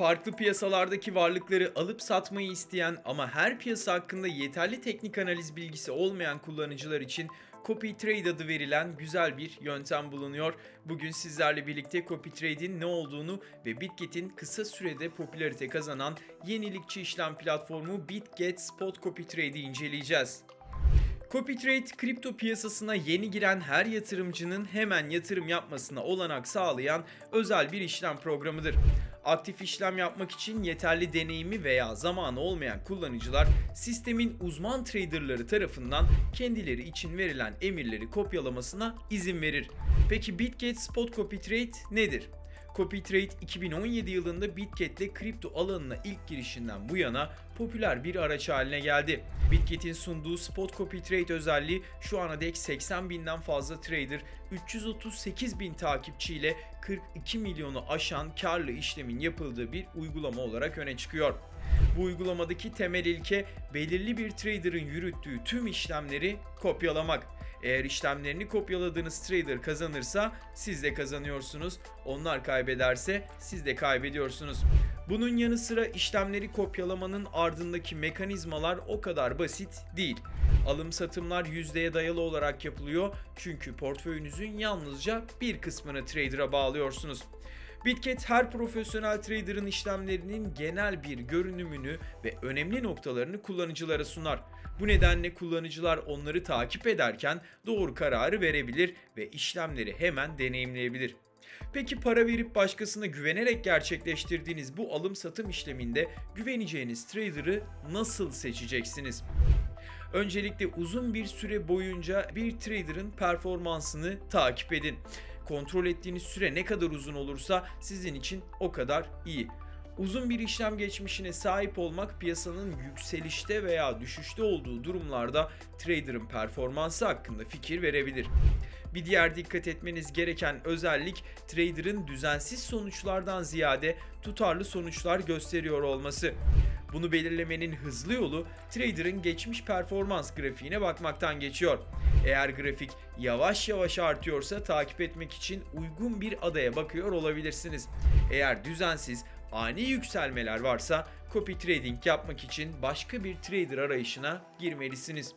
Farklı piyasalardaki varlıkları alıp satmayı isteyen ama her piyasa hakkında yeterli teknik analiz bilgisi olmayan kullanıcılar için Copy Trade adı verilen güzel bir yöntem bulunuyor. Bugün sizlerle birlikte Copy Trade'in ne olduğunu ve Bitget'in kısa sürede popülarite kazanan yenilikçi işlem platformu Bitget Spot Copy Trade'i inceleyeceğiz. CopyTrade kripto piyasasına yeni giren her yatırımcının hemen yatırım yapmasına olanak sağlayan özel bir işlem programıdır. Aktif işlem yapmak için yeterli deneyimi veya zamanı olmayan kullanıcılar sistemin uzman traderları tarafından kendileri için verilen emirleri kopyalamasına izin verir. Peki Bitget Spot Copy Trade nedir? CopyTrade 2017 yılında Bitget'le kripto alanına ilk girişinden bu yana popüler bir araç haline geldi. Bitget'in sunduğu Spot Copy Trade özelliği şu ana dek 80 binden fazla trader, 338 bin takipçiyle 42 milyonu aşan karlı işlemin yapıldığı bir uygulama olarak öne çıkıyor. Bu uygulamadaki temel ilke belirli bir trader'ın yürüttüğü tüm işlemleri kopyalamak. Eğer işlemlerini kopyaladığınız trader kazanırsa siz de kazanıyorsunuz. Onlar kaybederse siz de kaybediyorsunuz. Bunun yanı sıra işlemleri kopyalamanın ardındaki mekanizmalar o kadar basit değil. Alım satımlar yüzdeye dayalı olarak yapılıyor çünkü portföyünüzün yalnızca bir kısmını trader'a bağlıyorsunuz. Bitget her profesyonel trader'ın işlemlerinin genel bir görünümünü ve önemli noktalarını kullanıcılara sunar. Bu nedenle kullanıcılar onları takip ederken doğru kararı verebilir ve işlemleri hemen deneyimleyebilir. Peki para verip başkasına güvenerek gerçekleştirdiğiniz bu alım satım işleminde güveneceğiniz trader'ı nasıl seçeceksiniz? Öncelikle uzun bir süre boyunca bir trader'ın performansını takip edin. Kontrol ettiğiniz süre ne kadar uzun olursa sizin için o kadar iyi. Uzun bir işlem geçmişine sahip olmak piyasanın yükselişte veya düşüşte olduğu durumlarda trader'ın performansı hakkında fikir verebilir. Bir diğer dikkat etmeniz gereken özellik trader'ın düzensiz sonuçlardan ziyade tutarlı sonuçlar gösteriyor olması. Bunu belirlemenin hızlı yolu trader'ın geçmiş performans grafiğine bakmaktan geçiyor. Eğer grafik yavaş yavaş artıyorsa takip etmek için uygun bir adaya bakıyor olabilirsiniz. Eğer düzensiz, ani yükselmeler varsa copy trading yapmak için başka bir trader arayışına girmelisiniz.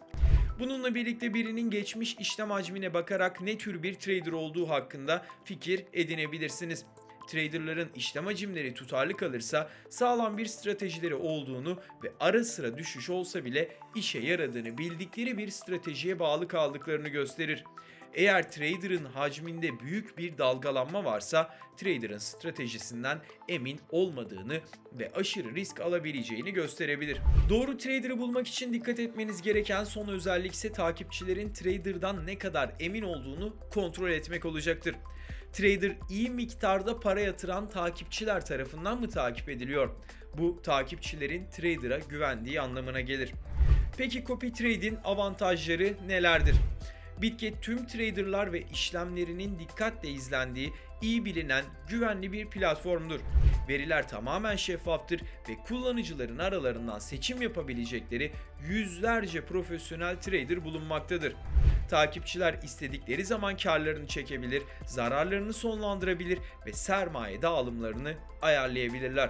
Bununla birlikte birinin geçmiş işlem hacmine bakarak ne tür bir trader olduğu hakkında fikir edinebilirsiniz. Traderların işlem hacimleri tutarlı kalırsa sağlam bir stratejileri olduğunu ve ara sıra düşüş olsa bile işe yaradığını bildikleri bir stratejiye bağlı kaldıklarını gösterir. Eğer trader'ın hacminde büyük bir dalgalanma varsa trader'ın stratejisinden emin olmadığını ve aşırı risk alabileceğini gösterebilir. Doğru trader'ı bulmak için dikkat etmeniz gereken son özellik ise takipçilerin trader'dan ne kadar emin olduğunu kontrol etmek olacaktır. Trader iyi miktarda para yatıran takipçiler tarafından mı takip ediliyor? Bu takipçilerin trader'a güvendiği anlamına gelir. Peki copy trade'in avantajları nelerdir? Bitget tüm traderlar ve işlemlerinin dikkatle izlendiği, iyi bilinen, güvenli bir platformdur. Veriler tamamen şeffaftır ve kullanıcıların aralarından seçim yapabilecekleri yüzlerce profesyonel trader bulunmaktadır. Takipçiler istedikleri zaman karlarını çekebilir, zararlarını sonlandırabilir ve sermaye dağılımlarını ayarlayabilirler.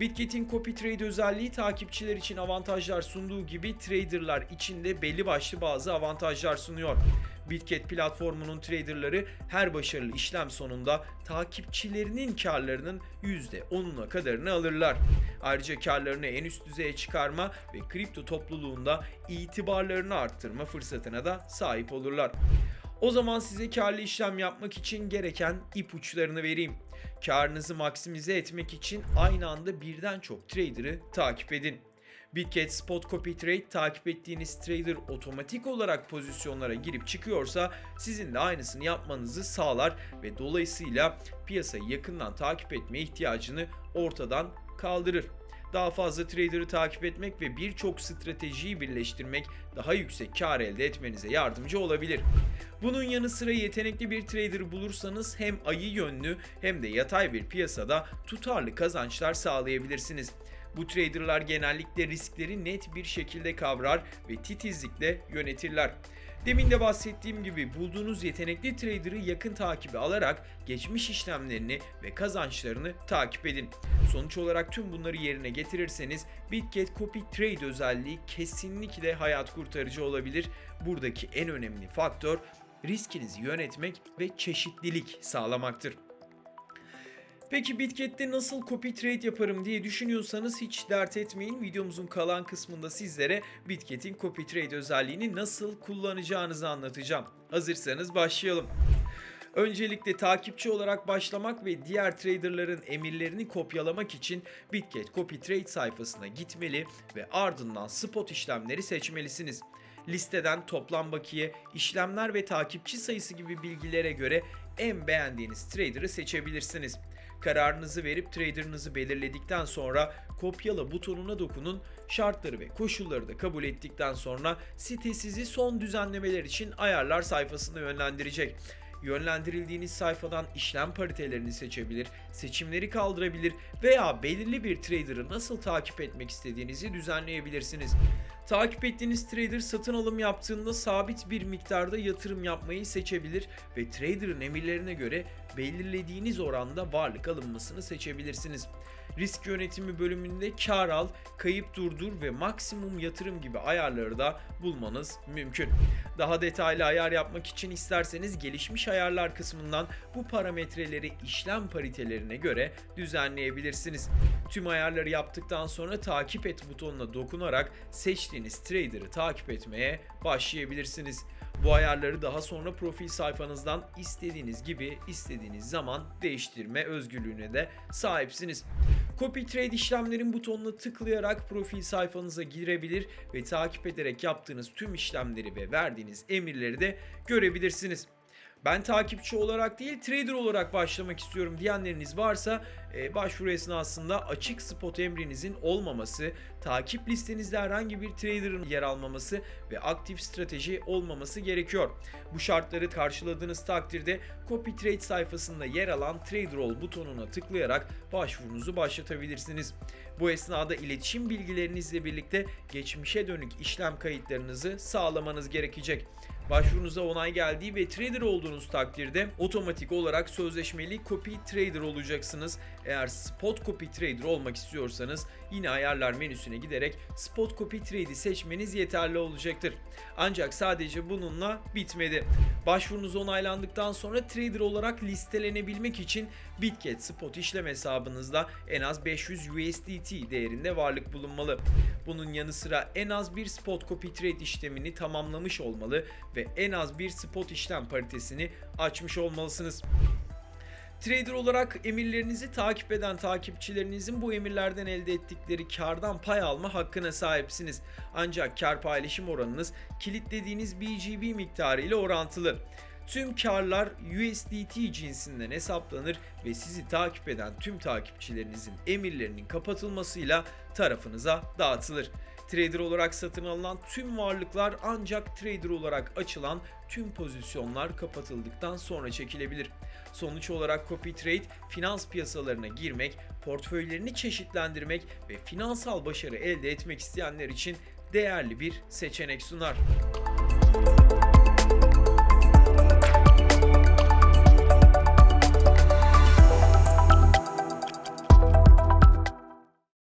Bitget'in copy trade özelliği takipçiler için avantajlar sunduğu gibi traderlar için de belli başlı bazı avantajlar sunuyor. Bitget platformunun traderları her başarılı işlem sonunda takipçilerinin karlarının %10'una kadarını alırlar. Ayrıca karlarını en üst düzeye çıkarma ve kripto topluluğunda itibarlarını arttırma fırsatına da sahip olurlar. O zaman size karlı işlem yapmak için gereken ipuçlarını vereyim. Karınızı maksimize etmek için aynı anda birden çok trader'ı takip edin. Bitget Spot Copy Trade takip ettiğiniz trader otomatik olarak pozisyonlara girip çıkıyorsa sizin de aynısını yapmanızı sağlar ve dolayısıyla piyasayı yakından takip etme ihtiyacını ortadan kaldırır. Daha fazla trader'ı takip etmek ve birçok stratejiyi birleştirmek daha yüksek kar elde etmenize yardımcı olabilir. Bunun yanı sıra yetenekli bir trader bulursanız hem ayı yönlü hem de yatay bir piyasada tutarlı kazançlar sağlayabilirsiniz. Bu traderlar genellikle riskleri net bir şekilde kavrar ve titizlikle yönetirler. Demin de bahsettiğim gibi bulduğunuz yetenekli trader'ı yakın takibi alarak geçmiş işlemlerini ve kazançlarını takip edin. Sonuç olarak tüm bunları yerine getirirseniz Bitget Copy Trade özelliği kesinlikle hayat kurtarıcı olabilir. Buradaki en önemli faktör riskinizi yönetmek ve çeşitlilik sağlamaktır. Peki Bitket'te nasıl copy trade yaparım diye düşünüyorsanız hiç dert etmeyin. Videomuzun kalan kısmında sizlere Bitket'in copy trade özelliğini nasıl kullanacağınızı anlatacağım. Hazırsanız başlayalım. Öncelikle takipçi olarak başlamak ve diğer traderların emirlerini kopyalamak için Bitget Copy Trade sayfasına gitmeli ve ardından spot işlemleri seçmelisiniz. Listeden toplam bakiye, işlemler ve takipçi sayısı gibi bilgilere göre en beğendiğiniz trader'ı seçebilirsiniz. Kararınızı verip trader'ınızı belirledikten sonra kopyala butonuna dokunun. Şartları ve koşulları da kabul ettikten sonra site sizi son düzenlemeler için ayarlar sayfasına yönlendirecek. Yönlendirildiğiniz sayfadan işlem paritelerini seçebilir, seçimleri kaldırabilir veya belirli bir trader'ı nasıl takip etmek istediğinizi düzenleyebilirsiniz. Takip ettiğiniz trader satın alım yaptığında sabit bir miktarda yatırım yapmayı seçebilir ve trader'ın emirlerine göre belirlediğiniz oranda varlık alınmasını seçebilirsiniz. Risk yönetimi bölümünde kar al, kayıp durdur ve maksimum yatırım gibi ayarları da bulmanız mümkün. Daha detaylı ayar yapmak için isterseniz gelişmiş ayarlar kısmından bu parametreleri işlem paritelerine göre düzenleyebilirsiniz. Tüm ayarları yaptıktan sonra takip et butonuna dokunarak seçtiğiniz trader'ı takip etmeye başlayabilirsiniz. Bu ayarları daha sonra profil sayfanızdan istediğiniz gibi istediğiniz zaman değiştirme özgürlüğüne de sahipsiniz. Copy Trade işlemlerin butonuna tıklayarak profil sayfanıza girebilir ve takip ederek yaptığınız tüm işlemleri ve verdiğiniz emirleri de görebilirsiniz. Ben takipçi olarak değil trader olarak başlamak istiyorum diyenleriniz varsa e, başvuru esnasında açık spot emrinizin olmaması, takip listenizde herhangi bir trader'ın yer almaması ve aktif strateji olmaması gerekiyor. Bu şartları karşıladığınız takdirde Copy Trade sayfasında yer alan Trader Ol butonuna tıklayarak başvurunuzu başlatabilirsiniz. Bu esnada iletişim bilgilerinizle birlikte geçmişe dönük işlem kayıtlarınızı sağlamanız gerekecek. Başvurunuza onay geldiği ve trader olduğunuz takdirde otomatik olarak sözleşmeli copy trader olacaksınız. Eğer spot copy trader olmak istiyorsanız yine ayarlar menüsüne giderek spot copy trade'i seçmeniz yeterli olacaktır. Ancak sadece bununla bitmedi. Başvurunuz onaylandıktan sonra trader olarak listelenebilmek için Bitget spot işlem hesabınızda en az 500 USDT değerinde varlık bulunmalı. Bunun yanı sıra en az bir spot copy trade işlemini tamamlamış olmalı ve en az bir spot işlem paritesini açmış olmalısınız. Trader olarak emirlerinizi takip eden takipçilerinizin bu emirlerden elde ettikleri kardan pay alma hakkına sahipsiniz. Ancak kar paylaşım oranınız kilitlediğiniz BGB miktarı ile orantılı. Tüm karlar USDT cinsinden hesaplanır ve sizi takip eden tüm takipçilerinizin emirlerinin kapatılmasıyla tarafınıza dağıtılır. Trader olarak satın alınan tüm varlıklar ancak trader olarak açılan tüm pozisyonlar kapatıldıktan sonra çekilebilir. Sonuç olarak copy trade finans piyasalarına girmek, portföylerini çeşitlendirmek ve finansal başarı elde etmek isteyenler için değerli bir seçenek sunar.